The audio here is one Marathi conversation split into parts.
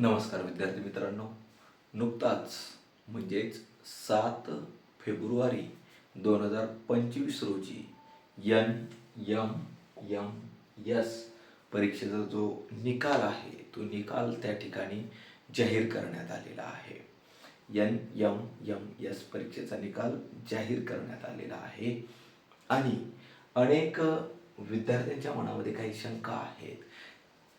नमस्कार विद्यार्थी मित्रांनो. नुकताच म्हणजेच सात फेब्रुवारी दोन हजार पंचवीस रोजी यन यम यम यस परीक्षेचा जो निकाल आहे तो निकाल त्या ठिकाणी जाहीर करण्यात आलेला आहे. यन यम यम यस परीक्षेचा निकाल जाहीर करण्यात आलेला आहे. आणि अनेक विद्यार्थ्यांच्या मनामध्ये काही शंका आहेत.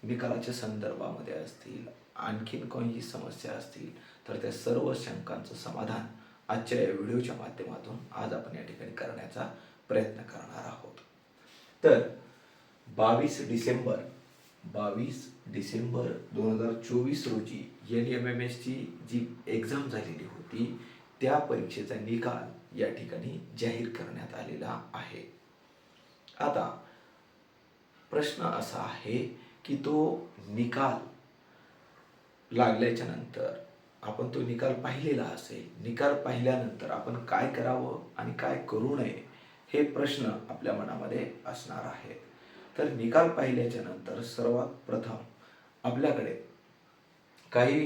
निकालाच्या संदर्भामध्ये असतील आणखीन कोणीही समस्या असतील तर त्या सर्व शंकांचं समाधान आजच्या या व्हिडिओच्या माध्यमातून आज आपण या ठिकाणी करण्याचा प्रयत्न करणार आहोत. तर बावीस डिसेंबर बावीस डिसेंबर दोन हजार चोवीस रोजी एन एम एम एसची जी एक्झाम झालेली होती त्या परीक्षेचा निकाल या ठिकाणी जाहीर करण्यात आलेला आहे. आता प्रश्न असा आहे की तो निकाल लागल्याच्या नंतर आपण तो निकाल पाहिलेला असेल निकाल पाहिल्यानंतर आपण काय करावं आणि काय करू नये हे प्रश्न आपल्या मनामध्ये असणार आहेत. तर निकाल पाहिल्याच्या नंतर सर्वात प्रथम आपल्याकडे काही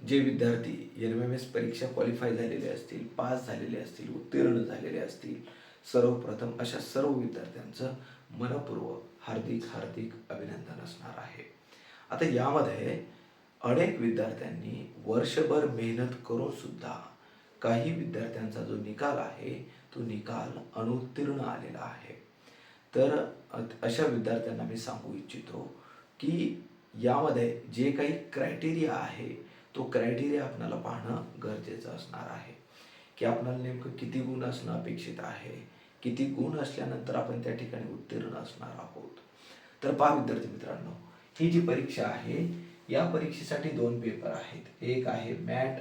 जे विद्यार्थी एन एम एस परीक्षा क्वालिफाय झालेले असतील पास झालेले असतील उत्तीर्ण झालेले असतील सर्वप्रथम अशा सर्व विद्यार्थ्यांचं मनपूर्वक हार्दिक हार्दिक अभिनंदन असणार आहे. आता यामध्ये अनेक विद्यार्थ्यांनी वर्षभर मेहनत करून सुद्धा काही विद्यार्थ्यांचा जो निकाल आहे तो निकाल अनुत्तीर्ण आलेला आहे. तर अशा विद्यार्थ्यांना मी सांगू इच्छितो की यामध्ये जे काही क्रायटेरिया आहे तो क्रायटेरिया आपल्याला पाहणं गरजेचं असणार आहे. की आपल्याला नेमकं किती गुण असणं अपेक्षित आहे किती गुण असल्यानंतर आपण त्या ठिकाणी उत्तीर्ण असणार आहोत. तर पहा विद्यार्थी मित्रांनो ही जी परीक्षा आहे या परीक्षेसाठी दोन पेपर आहेत. एक आहे मॅट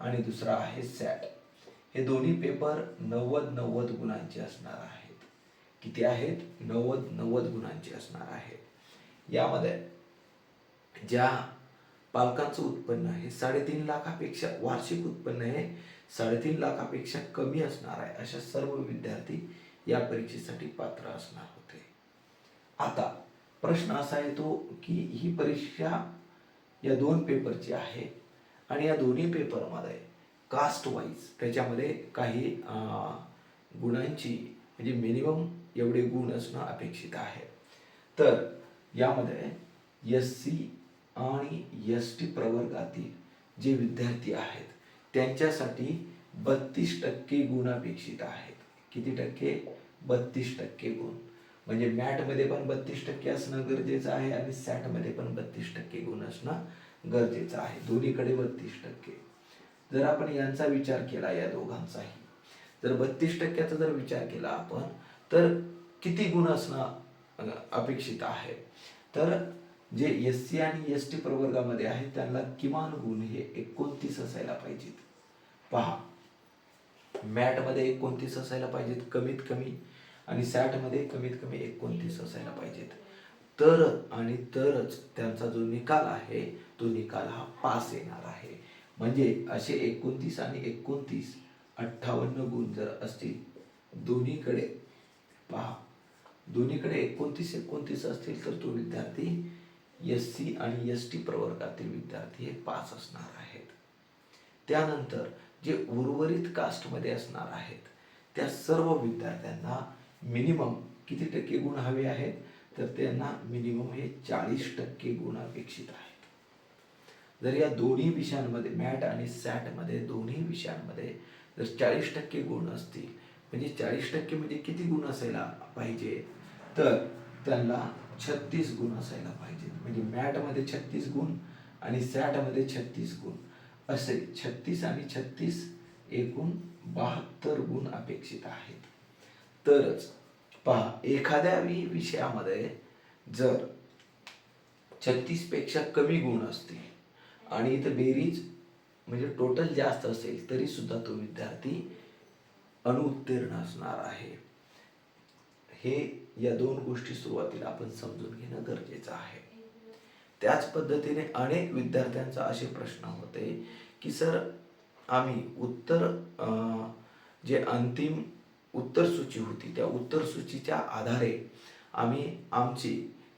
आणि दुसरा आहे सॅट. हे दोन्ही पेपर नव्वद नव्वद गुणांचे असणार आहेत. किती आहेत? नव्वद नव्वद गुणांचे असणार आहेत. यामध्ये ज्या पालकांचं उत्पन्न हे साडेतीन लाखापेक्षा वार्षिक उत्पन्न हे साडेतीन लाखापेक्षा कमी असणार आहे अशा सर्व विद्यार्थी या परीक्षेसाठी पात्र असणार होते. आता प्रश्न असा येतो की ही परीक्षा या दोन पेपरची आहे आणि या दोन्ही पेपरमध्ये कास्ट वाईज त्याच्यामध्ये काही गुणांची म्हणजे मिनिमम एवढे गुण असणं अपेक्षित आहे. तर यामध्ये एस सी आणि एस टी प्रवर्गातील जे विद्यार्थी आहेत त्यांच्यासाठी बत्तीस टक्के गुण अपेक्षित आहेत. किती टक्के? बत्तीस टक्के गुण. म्हणजे मॅटमध्ये पण बत्तीस टक्के असणं गरजेचं आहे आणि सॅटमध्ये पण बत्तीस टक्के गुण असणं गरजेचं आहे. दोन्हीकडे बत्तीस टक्के. जर आपण यांचा विचार केला या दोघांचाही जर बत्तीस टक्क्याचा जर विचार केला आपण तर किती गुण असणं अपेक्षित आहे? तर जे एस सी आणि एस टी प्रवर्गामध्ये आहे त्यांना किमान गुण हे एकोणतीस असायला पाहिजेत. पहा मॅटमध्ये एकोणतीस असायला पाहिजेत कमीत कमी आणि सॅटमध्ये कमीत कमी एकोणतीस असायला पाहिजेत. तर आणि तरच त्यांचा जो निकाल आहे तो निकाल हा पास येणार आहे. म्हणजे असे एकोणतीस आणि एकोणतीस अठ्ठावन्न गुण जर असतील दोन्हीकडे पहा. दोन्हीकडे एकोणतीस एकोणतीस असतील तर तो विद्यार्थी एस सी आणि एस टी प्रवर्गातील विद्यार्थी हे पास असणार आहेत. त्यानंतर जे उर्वरित कास्टमध्ये असणार आहेत त्या सर्व विद्यार्थ्यांना मिनिमम किती टक्के गुण हवे आहेत तर त्यांना मिनिमम हे चाळीस टक्के गुण अपेक्षित आहेत. जर या दोन्ही विषयांमध्ये मॅट आणि सॅटमध्ये दोन्ही विषयांमध्ये जर चाळीस टक्के गुण असतील म्हणजे चाळीस टक्के म्हणजे किती गुण असायला पाहिजे तर त्यांना छत्तीस गुण असायला पाहिजे. म्हणजे मॅटमध्ये छत्तीस गुण आणि सॅटमध्ये छत्तीस गुण. असे छत्तीस आणि छत्तीस एकूण बहात्तर गुण अपेक्षित आहेत. तरच पहा एखाद्या विषयामध्ये जर छत्तीसपेक्षा कमी गुण असतील आणि इथं बेरीज म्हणजे टोटल जास्त असेल तरी सुद्धा तो विद्यार्थी अनुत्तीर्ण असणार आहे. हे या दोन गोष्टी सुरुवातीला आपण समजून घेणं गरजेचं आहे. त्याच पद्धतीने अनेक विद्यार्थ्यांचा असे प्रश्न होते की सर आम्ही उत्तर जे अंतिम उत्तर सूची होती. त्या उत्तर सूचीच्या आधारे आम्ही आमची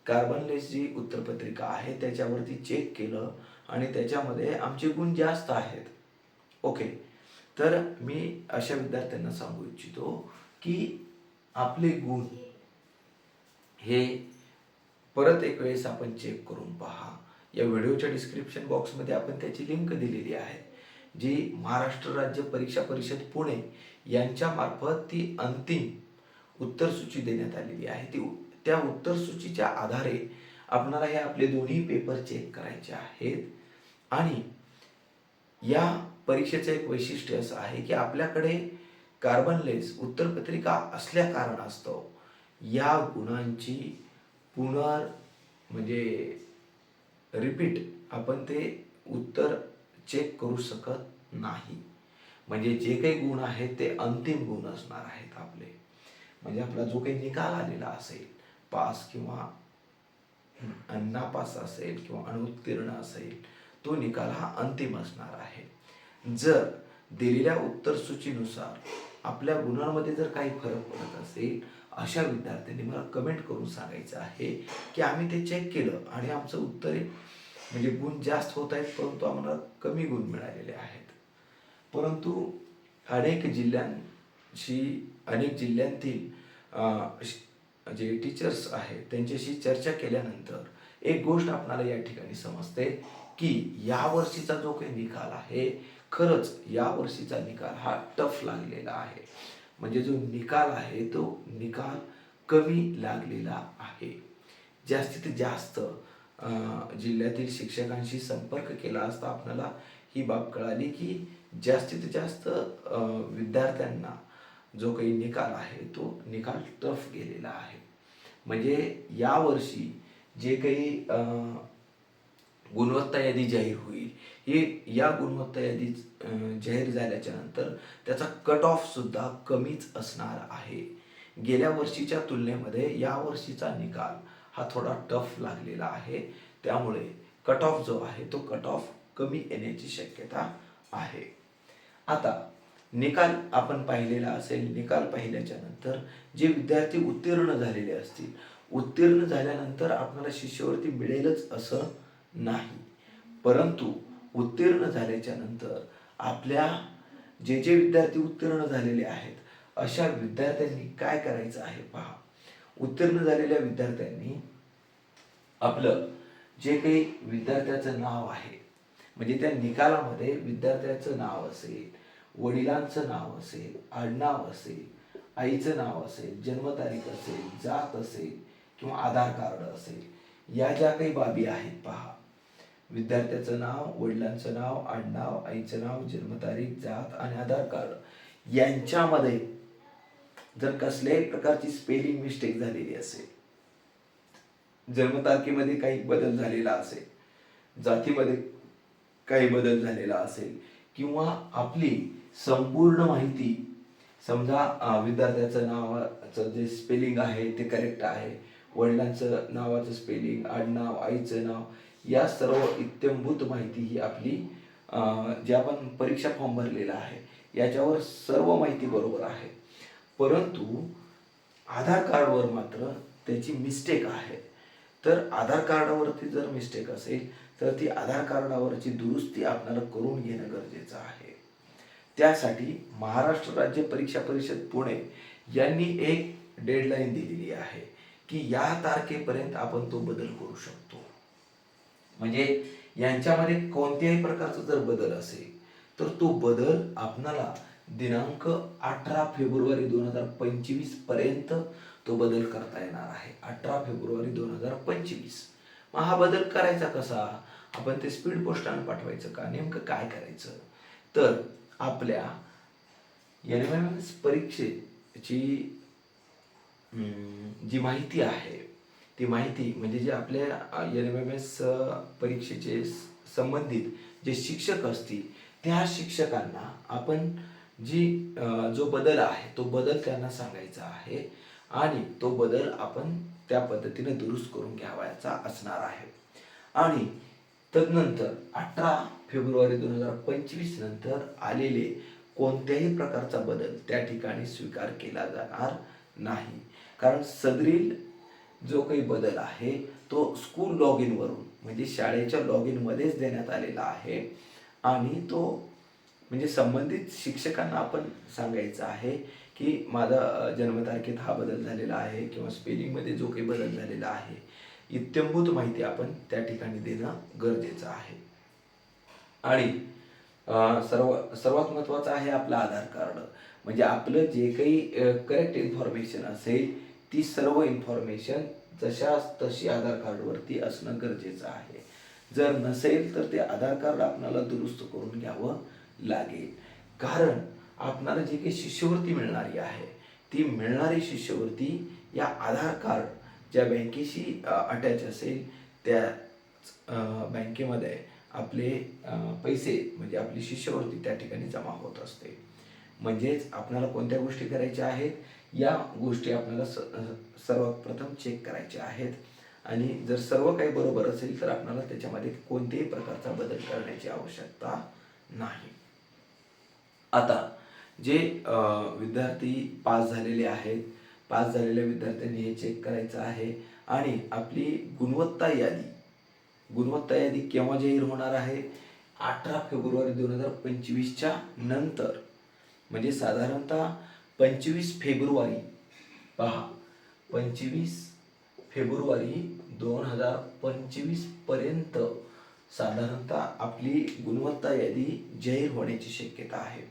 कार्बनलेस जी उत्तरपत्रिका आहे त्याच्यावरती चेक केलं आणि त्याच्यामध्ये आमचे गुण जास्त आहेत. ओके तर मी अशा विद्यार्थ्यांना सांगू इच्छितो की आपले गुण हे परत एक वेळेस आपण चेक करून पहा. या व्हिडिओच्या डिस्क्रिप्शन बॉक्समध्ये आपण त्याची लिंक दिलेली आहे. जी महाराष्ट्र राज्य परीक्षा परिषद पुणे यांच्यामार्फत ती अंतिम उत्तरसूची देण्यात आलेली आहे. ती त्या उत्तरसूचीच्या आधारे आपणाला हे आपले दोन्ही पेपर चेक करायचे आहेत. आणि या परीक्षेचं एक वैशिष्ट्य असं आहे की आपल्याकडे कार्बनलेस उत्तरपत्रिका असल्या कारणास्तव या गुणांची पुनर् म्हणजे रिपीट आपण ते उत्तर चेक करू शकत नाही. म्हणजे जे काही गुण आहेत ते अंतिम गुण असणार आहेत आपले. म्हणजे आपला जो काही निकाल आलेला असेल पास किंवा नापास असेल किंवा अनुत्तीर्ण असेल तो निकाल हा अंतिम असणार आहे. जर दिलेल्या उत्तरसूचीनुसार आपल्या गुणांमध्ये जर काही फरक पडत असेल अशा विद्यार्थ्यांनी मला कमेंट करून सांगायचं आहे की आम्ही ते चेक केलं आणि आमचं उत्तर आहे म्हणजे गुण जास्त होत आहेत परंतु आम्हाला कमी गुण मिळालेले आहेत. परंतु अनेक जिल्ह्यांशी अनेक जिल्ह्यांतील श- जे टीचर्स आहेत त्यांच्याशी चर्चा केल्यानंतर एक गोष्ट आपणाला या ठिकाणी समजते की या वर्षीचा जो काही निकाल आहे खरंच या वर्षीचा निकाल हा टफ लागलेला आहे. म्हणजे जो निकाल आहे तो निकाल कमी लागलेला आहे. जास्तीत जास्त जिल्ह्यातील शिक्षकांशी संपर्क केला असता आपल्याला ही बाब कळाली की जास्तीत जास्त विद्यार्थ्यांना जो काही निकाल आहे तो निकाल टफ गेलेला आहे. म्हणजे यावर्षी जे काही गुणवत्ता यादी जाहीर होईल ही या गुणवत्ता यादी जाहीर झाल्याच्यानंतर त्याचा कट ऑफ सुद्धा कमीच असणार आहे. गेल्या वर्षीच्या तुलनेमध्ये या वर्षीचा निकाल हा थोडा टफ लागलेला आहे. त्यामुळे कट ऑफ जो आहे तो कट ऑफ कमी येण्याची शक्यता आहे. आता निकाल आपण पाहिलेला असेल निकाल पाहिल्याच्या नंतर जे विद्यार्थी उत्तीर्ण झालेले असतील उत्तीर्ण झाल्यानंतर आपल्याला शिष्यवृत्ती मिळेलच असं नाही. परंतु उत्तीर्ण झाल्याच्यानंतर आपल्या जे जे विद्यार्थी उत्तीर्ण झालेले आहेत अशा विद्यार्थ्यांनी काय करायचं आहे पहा. उत्तीर्ण झालेल्या विद्यार्थ्यांनी आपलं जे काही विद्यार्थ्याचं नाव आहे म्हणजे त्या निकालामध्ये विद्यार्थ्याचं नाव असेल वडिलांचं नाव असेल आडनाव असेल आईचं नाव असेल जन्मतारीख असेल जात असेल किंवा आधार कार्ड असेल या ज्या काही बाबी आहेत पहा. विद्यार्थ्याचं नाव वडिलांचं नाव आडनाव आईचं नाव जन्मतारीख जात आणि आधार कार्ड यांच्यामध्ये जर कसल्याही प्रकारची स्पेलिंग मिस्टेक झालेली असेल जन्मतारखेमध्ये काही बदल झालेला असेल जातीमध्ये काही बदल झालेला असेल किंवा आपली संपूर्ण माहिती समजा विद्यार्थ्याचं नावाचं जे स्पेलिंग आहे ते करेक्ट आहे वडिलांचं नावाचं स्पेलिंग आडनाव आईचं नाव या सर्व इत्यंभूत माहिती ही आपली जे आपण परीक्षा फॉर्म भरलेला आहे याच्यावर सर्व माहिती बरोबर आहे. परंतु आधार कार्डवर मात्र त्याची मिस्टेक आहे. तर आधार कार्डावरती जर मिस्टेक असेल तर ती आधार कार्डावरची दुरुस्ती आपल्याला करून घेणं गरजेचं आहे. त्यासाठी महाराष्ट्र राज्य परीक्षा परिषद पुणे यांनी एक डेडलाईन दिलेली आहे की या तारखेपर्यंत आपण तो बदल करू शकतो. म्हणजे यांच्यामध्ये कोणत्याही प्रकारचा जर बदल असेल तर तो बदल आपणाला दिनांक अठरा फेब्रुवारी दोन हजार पंचवीसपर्यंत तो बदल करता येणार आहे. अठरा फेब्रुवारी दोन हजार पंचवीस. मग हा बदल करायचा कसा? आपण ते स्पीड पोस्टाने पाठवायचं का? नेमकं काय करायचं? तर आपल्या एन एम एस परीक्षेची जी माहिती आहे ती माहिती म्हणजे जे आपल्या एन एम एम एस परीक्षेचे संबंधित जे शिक्षक असतील त्या शिक्षकांना आपण जी जो बदल आहे तो बदल त्यांना सांगायचा आहे आणि तो बदल आपण त्या पद्धतीने दुरुस्त करून घ्यावायचा असणार आहे. आणि तदनंतर अठरा फेब्रुवारी दोन हजार पंचवीस नंतर आलेले कोणत्याही प्रकारचा बदल त्या ठिकाणी स्वीकार केला जाणार नाही. कारण सदरील जो काही बदल आहे तो स्कूल लॉग इनवरून म्हणजे शाळेच्या लॉग इनमध्येच देण्यात आलेला आहे आणि तो म्हणजे संबंधित शिक्षकांना आपण सांगायचं आहे की माझा जन्मतारखेत हा बदल झालेला आहे किंवा स्पेलिंगमध्ये जो काही बदल झालेला आहे इत्यंभूत माहिती आपण त्या ठिकाणी देणं गरजेचं आहे. आणि सर्व सर्वात महत्त्वाचं आहे आपलं आधार कार्ड. म्हणजे आपलं जे काही करेक्ट इन्फॉर्मेशन असेल ती सर्व इन्फॉर्मेशन जशा तशी आधार कार्डवरती असणं गरजेचं आहे. जर नसेल तर ते आधार कार्ड आपणाला दुरुस्त करून घ्यावं. लागेल. कारण आपणाला जी काही शिष्यवृत्ती मिळणारी आहे ती मिळणारी शिष्यवृत्ती या आधार कार्ड ज्या बँकेशी अटॅच असेल त्या बँकेमध्ये आपले पैसे म्हणजे आपली शिष्यवृत्ती त्या ठिकाणी जमा होत असते. म्हणजेच आपल्याला कोणत्या गोष्टी करायच्या आहेत? या गोष्टी आपल्याला स सर्वप्रथम सर्वात प्रथम चेक करायच्या आहेत. आणि जर सर्व काही बरोबर असेल तर आपल्याला त्याच्यामध्ये कोणत्याही प्रकारचा बदल करण्याची आवश्यकता नाही. आता जे विद्यार्थी पास झालेले आहेत पास झालेल्या विद्यार्थ्यांनी हे चेक करायचं आहे आणि आपली गुणवत्ता यादी गुणवत्ता यादी केव्हा जाहीर होणार आहे? अठरा फेब्रुवारी दोन हजार पंचवीसच्या नंतर. म्हणजे साधारणतः पंचवीस फेब्रुवारी पहा पंचवीस फेब्रुवारी दोन हजार पंचवीसपर्यंत साधारणतः आपली गुणवत्ता यादी जाहीर होण्याची शक्यता आहे.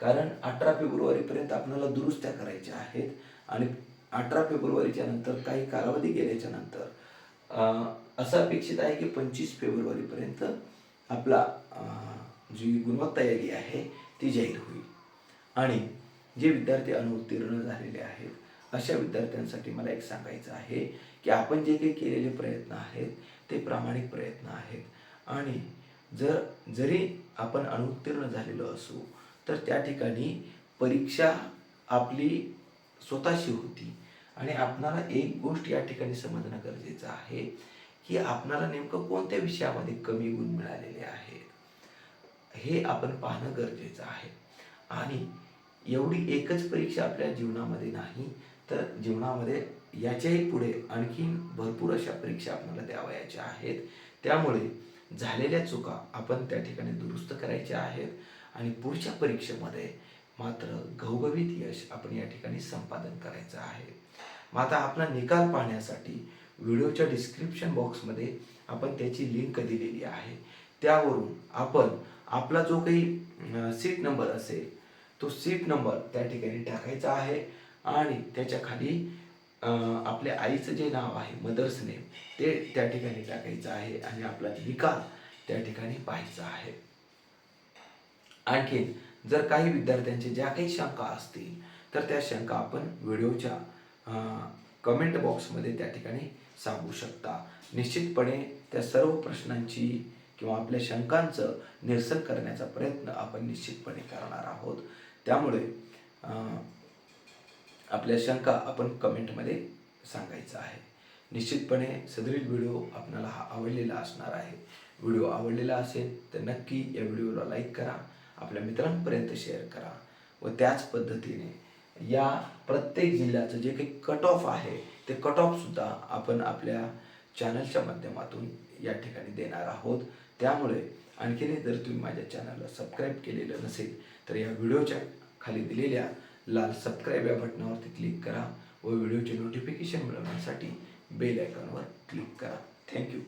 कारण अठरा फेब्रुवारीपर्यंत आपल्याला दुरुस्त्या करायच्या आहेत आणि अठरा फेब्रुवारीच्या नंतर काही कालावधी गेल्याच्यानंतर असं अपेक्षित आहे की पंचवीस फेब्रुवारीपर्यंत आपला जी गुणवत्ता यादी आहे ती जाहीर होईल. आणि जे विद्यार्थी अनुत्तीर्ण झालेले आहेत अशा विद्यार्थ्यांसाठी मला एक सांगायचं आहे की आपण जे काही केलेले प्रयत्न आहेत ते प्रामाणिक प्रयत्न आहेत. आणि जर जरी आपण अनुत्तीर्ण झालेलो असू तर त्या ठिकाणी परीक्षा आपली स्वतःशी होती. आणि आपणाला एक गोष्ट या ठिकाणी समजणं गरजेचं आहे की आपणाला नेमकं कोणत्या विषयामध्ये कमी गुण मिळालेले आहेत हे आपण पाहणं गरजेचं आहे. आणि एवढी एकच परीक्षा आपल्या जीवनामध्ये नाही तर जीवनामध्ये याच्याही पुढे आणखीन भरपूर अशा परीक्षा आपल्याला द्यावयाच्या आहेत. त्यामुळे झालेल्या चुका आपण त्या ठिकाणी दुरुस्त करायच्या आहेत. आणि पुढच्या परीक्षेमध्ये मात्र घवघवीत यश आपण या ठिकाणी संपादन करायचं आहे. मग आता आपला निकाल पाहण्यासाठी व्हिडिओच्या डिस्क्रिप्शन बॉक्समध्ये आपण त्याची लिंक दिलेली आहे. त्यावरून आपण आपला जो काही सीट नंबर असेल तो सीट नंबर त्या ठिकाणी टाकायचा आहे आणि त्याच्याखाली आपल्या आईचं जे नाव आहे मदर्स नेम ते त्या ठिकाणी टाकायचं आहे आणि आपला निकाल त्या ठिकाणी पाहायचा आहे. आणखीन जर काही विद्यार्थ्यांचे ज्या काही शंका असतील तर त्या शंका आपण व्हिडिओच्या कमेंट बॉक्समध्ये त्या ठिकाणी सांगू शकता. निश्चितपणे त्या सर्व प्रश्नांची किंवा आपल्या शंकांचं निरसन करण्याचा प्रयत्न आपण निश्चितपणे करणार आहोत. त्यामुळे आपल्या शंका आपण कमेंटमध्ये सांगायचं आहे. निश्चितपणे सदरील व्हिडिओ आपल्याला हा आवडलेला असणार आहे. व्हिडिओ आवडलेला असेल तर नक्की या व्हिडिओला लाईक करा. आपल्या मित्रांपर्यंत शेअर करा. व त्याच पद्धतीने या प्रत्येक जिल्ह्याचं जे काही कट ऑफ आहे ते कट ऑफसुद्धा आपण आपल्या चॅनलच्या माध्यमातून या ठिकाणी देणार आहोत. त्यामुळे आणखीनही जर तुम्ही माझ्या चॅनलला सबस्क्राईब केलेलं नसेल तर या व्हिडिओच्या खाली दिलेल्या लाल सबस्क्राईब या बटनावरती क्लिक करा व व्हिडिओचे नोटिफिकेशन मिळवण्यासाठी बेल आयकॉनवर क्लिक करा. Thank you